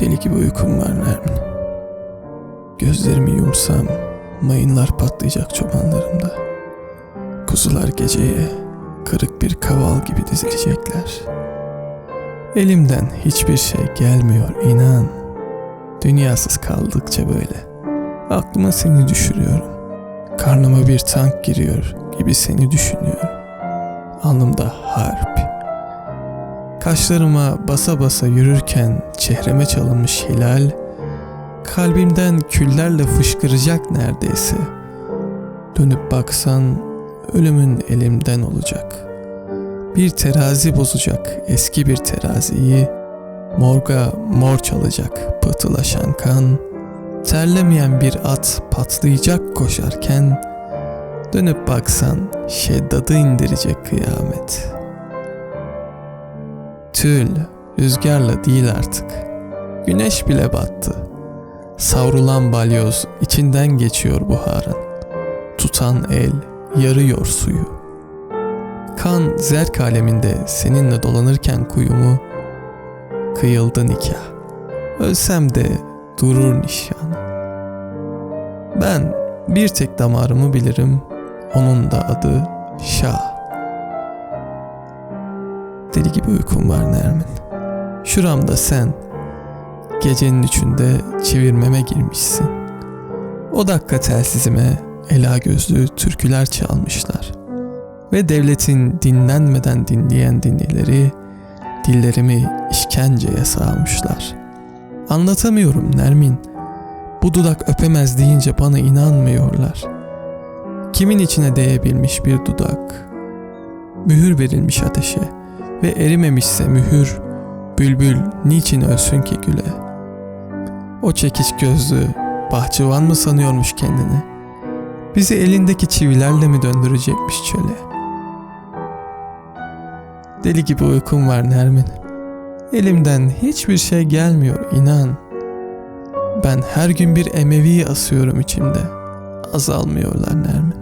Deli gibi uykum var Nermin. Gözlerimi yumsam mayınlar patlayacak çobanlarımda. Kuzular geceye kırık bir kaval gibi dizilecekler. Elimden hiçbir şey gelmiyor inan. Dünyasız kaldıkça böyle. Aklıma seni düşürüyorum. Karnıma bir tank giriyor gibi seni düşünüyorum. Alnımda. Kaşlarıma basa basa yürürken çehreme çalınmış hilal, kalbimden küllerle fışkıracak neredeyse. Dönüp baksan ölümün elimden olacak. Bir terazi bozacak eski bir teraziyi, morga mor çalacak pıhtılaşan kan, terlemeyen bir at patlayacak koşarken, dönüp baksan şeddadı indirecek kıyamet. Tül, rüzgarla değil artık. Güneş bile battı. Savrulan balyoz içinden geçiyor buharın. Tutan el yarıyor suyu. Kan zerk aleminde seninle dolanırken kuyumu kıyıldı nikah. Ölsem de durur nişanı. Ben bir tek damarımı bilirim. Onun da adı Şah. Deli gibi uykum var Nermin. Şuramda sen gecenin üçünde çevirmeme girmişsin. O dakika telsizime ela gözlü türküler çalmışlar. Ve devletin dinlenmeden dinleyen dinlileri dillerimi işkenceye sağmışlar. Anlatamıyorum Nermin. Bu dudak öpemez deyince bana inanmıyorlar. Kimin içine değebilmiş bir dudak? Mühür verilmiş ateşe ve erimemişse mühür, bülbül niçin ölsün ki güle? O çekiç gözlü bahçıvan mı sanıyormuş kendini? Bizi elindeki çivilerle mi döndürecekmiş çöle? Deli gibi uykum var Nermin. Elimden hiçbir şey gelmiyor inan. Ben her gün bir emevi asıyorum içimde. Azalmıyorlar Nermin.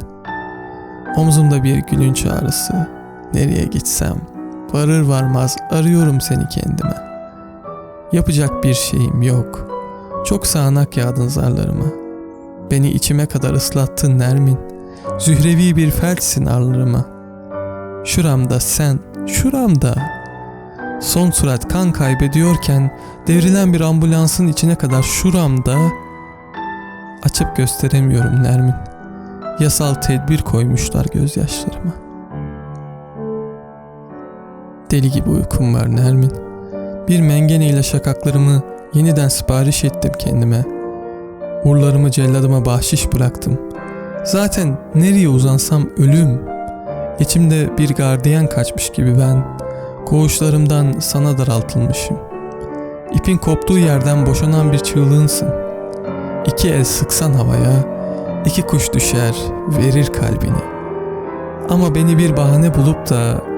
Omzumda bir gülünç ağrısı. Nereye gitsem varır varmaz arıyorum seni kendime. Yapacak bir şeyim yok. Çok sağanak yağdın zarlarıma. Beni içime kadar ıslattın Nermin. Zührevi bir felçsin arlarıma. Şuramda sen, şuramda. Son surat kan kaybediyorken devrilen bir ambulansın içine kadar şuramda açıp gösteremiyorum Nermin. Yasal tedbir koymuşlar gözyaşlarıma. Deli gibi uykum var Nermin. Bir mengeneyle şakaklarımı yeniden sipariş ettim kendime. Urlarımı celladıma bahşiş bıraktım. Zaten nereye uzansam ölüm. İçimde bir gardiyan kaçmış gibi ben. Koğuşlarımdan sana daraltılmışım. İpin koptuğu yerden boşanan bir çığlığınsın. İki el sıksan havaya, iki kuş düşer, verir kalbini. Ama beni bir bahane bulup da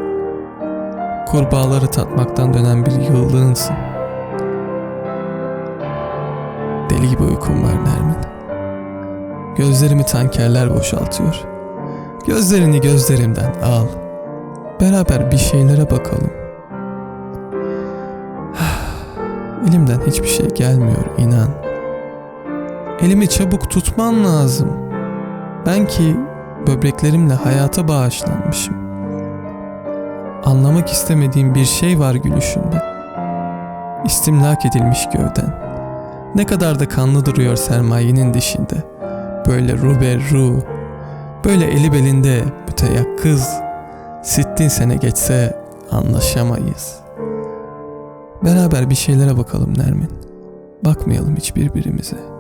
kurbağaları tatmaktan dönen bir yıldığınsın. Deli gibi uykum var Nermin. Gözlerimi tankerler boşaltıyor. Gözlerini gözlerimden al. Beraber bir şeylere bakalım. Elimden hiçbir şey gelmiyor inan. Elimi çabuk tutman lazım. Ben ki böbreklerimle hayata bağışlanmışım. Anlamak istemediğim bir şey var gülüşünde. İstimlak edilmiş gövden. Ne kadar da kanlı duruyor sermayenin dişinde. Böyle rube ru, böyle eli belinde müteyakkız. Sittin sene geçse anlaşamayız. Beraber bir şeylere bakalım Nermin. Bakmayalım hiç birbirimize.''